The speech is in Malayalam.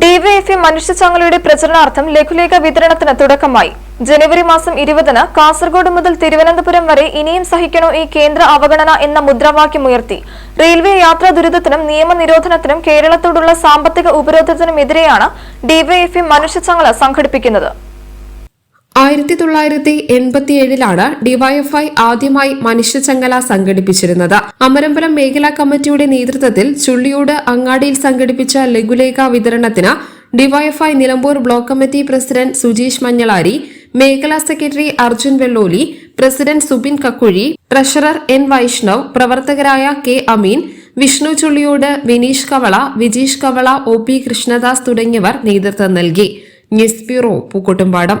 DYFI മനുഷ്യച്ചങ്ങലയുടെ പ്രചരണാർത്ഥം ലഘുലേഖ വിതരണത്തിന് തുടക്കമായി. ജനുവരി മാസം ഇരുപതിന് കാസർഗോഡ് മുതൽ തിരുവനന്തപുരം വരെ ഇനിയും സഹിക്കണോ ഈ കേന്ദ്ര അവഗണന എന്ന മുദ്രാവാക്യമുയർത്തി റെയിൽവേ യാത്രാ ദുരിതത്തിനും നിയമനിരോധനത്തിനും കേരളത്തോടുള്ള സാമ്പത്തിക ഉപരോധത്തിനുമെതിരെയാണ് ഡിവൈഎഫ്ഐ മനുഷ്യച്ചങ്ങല സംഘടിപ്പിക്കുന്നത്. ആയിരത്തി തൊള്ളായിരത്തി എൺപത്തിയേഴിലാണ് ഡിവൈഎഫ്ഐ ആദ്യമായി മനുഷ്യചങ്ങല സംഘടിപ്പിച്ചിരുന്നത്. അമരമ്പലം മേഖലാ കമ്മിറ്റിയുടെ നേതൃത്വത്തിൽ ചുള്ളിയോട് അങ്ങാടിയിൽ സംഘടിപ്പിച്ച ലഘുലേഖ വിതരണത്തിന് DYFI Nilambur block committee president Sujeesh Manjalari മേഖലാ secretary Arjun Vellolli president Subin Kakkuzhi treasurer N Vaishnav പ്രവർത്തകരായ K Ameen Vishnu Chulliyode Vineesh Kavala Vijeesh Kavala O P Krishnadas തുടങ്ങിയവർ നേതൃത്വം നൽകി. News bureau Pookkottumpadam.